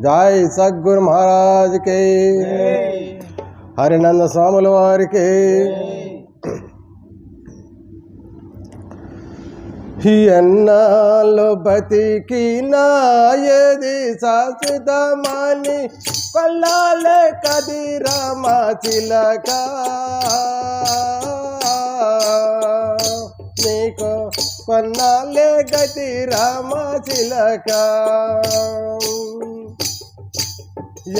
జై సద్గురు మహారాజుకి. హరినంద స్వాముల వారికి. ఎన్నాళ్ళు బతికి నాయది శాశ్వతమని కొల్లాలే కదిరామ చిలక. నీకు కొన్నాలే గతి రామ చిలక.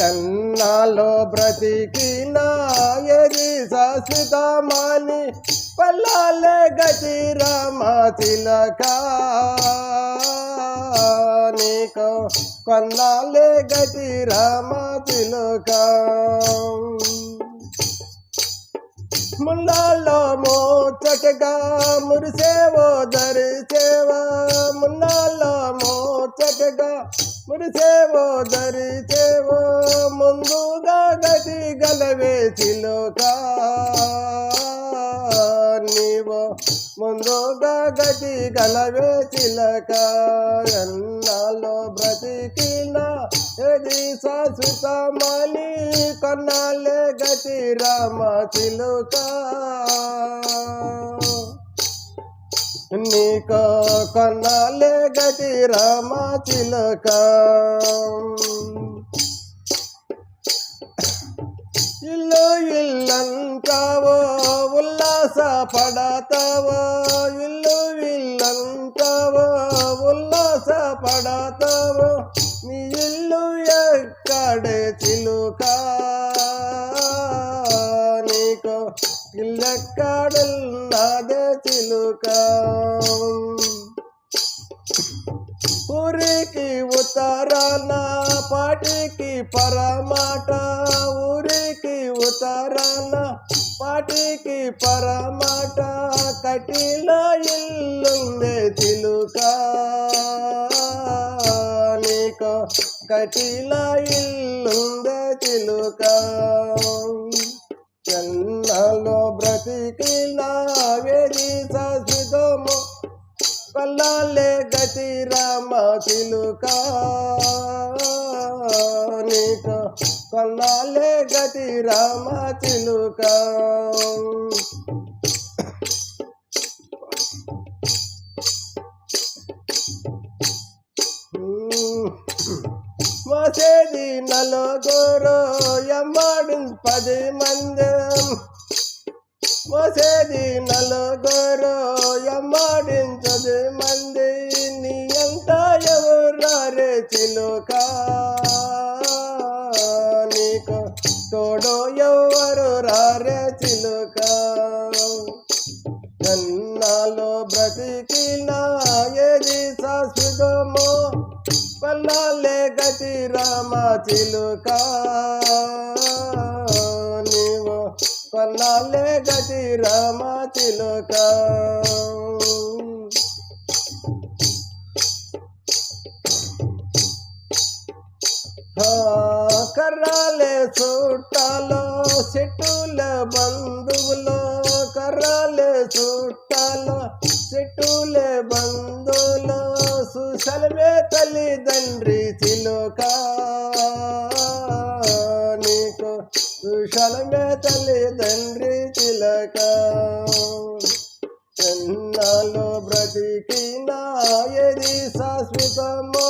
ఎన్నాలో బ్రతికిన ఎది శాశ్వతమాని పల్లాలే గతి రామ తిలక నీకు కొన్నాలే గతి రామ తిలక ముల్లాల్లో మోచటగా మురిసేవో దరిచేవా. ముల్లాల్లో మోచటగా మురిసేవో దరిచేవో. ముందుగా గది గలవే చిలుక. ముందుగా గతి గలవే చిలక. ఎన్నాలో బ్రతికిన ఎది శాశ్వతమని కొన్నాళ్ళే గతి రామ చిలుక. నీకు కొన్నాళ్ళే గతి రామ చిలుక. ఇల్లు ఇల్లంటావో ఉల్లాస పడతావో ఇల్లు ఇల్లంటావో ఉల్లాస పడతావో నీ ఇల్లు ఎక్కడే చిలుక? నీకు ఇల్లెక్కడున్నదే చిలుక? ఊరికి ఉత్తరాన పాటికి పరమాట. ఊరికి ఉత్తరాన పాటికి పరమాట కటిలో ఇల్లుందే తిలుక నీకు కటిలో ఇల్లుందే తిలుక చెన్నలో బ్రతికిలా వేది శాశ్వతము కల్లాలే గతి రామ తిలుక నీకు కల్లాలే గతి రామ చిలుక. మసేది నలుగురు ఎమ్మాడు పది మంది. మోసేది నలుగురు ఎమ్మాడించది మంది. నీ అంత ఎవరారే చిలుక? తోడు ఎవరు రారే చిలుక? కన్నాలో బ్రతికిన ఏది శాశ్వతమో? పల్లాలే గతి రామ చిలుక. నీవు పల్లాలే గతి రామ చిలుక. కర్రాలే చుట్టాలో చెట్టుల బంధువులో. కర్రాలే చుట్టాలో చెట్టుల బంధువులో. సుశలమే తల్లిదండ్రి చిలుక. నీకు సుశలమే తల్లిదండ్రి చిలక. ఎన్నాలో బ్రతికినా ఏది శాశ్వతమో?